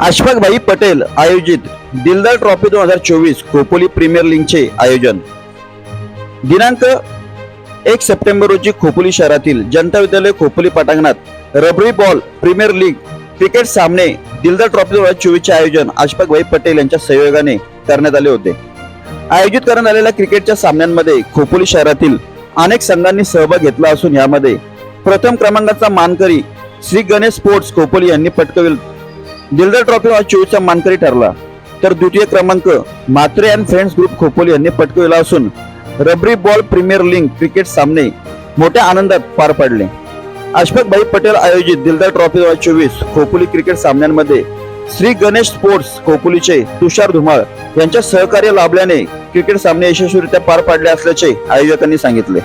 अशफाकभाई पटेल आयोजित दिलदार ट्रॉफी दोन हजार चोवीस खोपोली प्रीमियर लीगचे आयोजन. दिनांक एक सप्टेंबर रोजी खोपोली शहरातील जनता विद्यालय खोपोली पटांगणात रबरी बॉल प्रीमियर लीग क्रिकेट सामने दिलदार ट्रॉफी दोन हजार चोवीसचे आयोजन अशफाकभाई पटेल यांच्या सहयोगाने करण्यात आले होते. आयोजित करण्यात आलेल्या क्रिकेटच्या सामन्यांमध्ये खोपोली शहरातील अनेक संघांनी सहभाग घेतला असून यामध्ये प्रथम क्रमांकाचा मानकरी श्री गणेश स्पोर्ट्स खोपोली यांनी पटकविल दिलदार ट्रॉफी हा चोवीसचा मानकरी ठरला. तर द्वितीय क्रमांक Matre and friends group Khopoli यांनी पटकविला असून रबरी बॉल प्रीमियर लीग क्रिकेट सामने मोठ्या आनंदात पार पडले. अशफाकभाई पटेल आयोजित दिलदार ट्रॉफी दोन चोवीस खोपोली क्रिकेट सामन्यांमध्ये श्री गणेश स्पोर्ट्स खोपोलीचे तुषार धुमाळ यांच्या सहकार्य लाभल्याने क्रिकेट सामने यशस्वीरित्या पार पाडले असल्याचे आयोजकांनी सांगितले.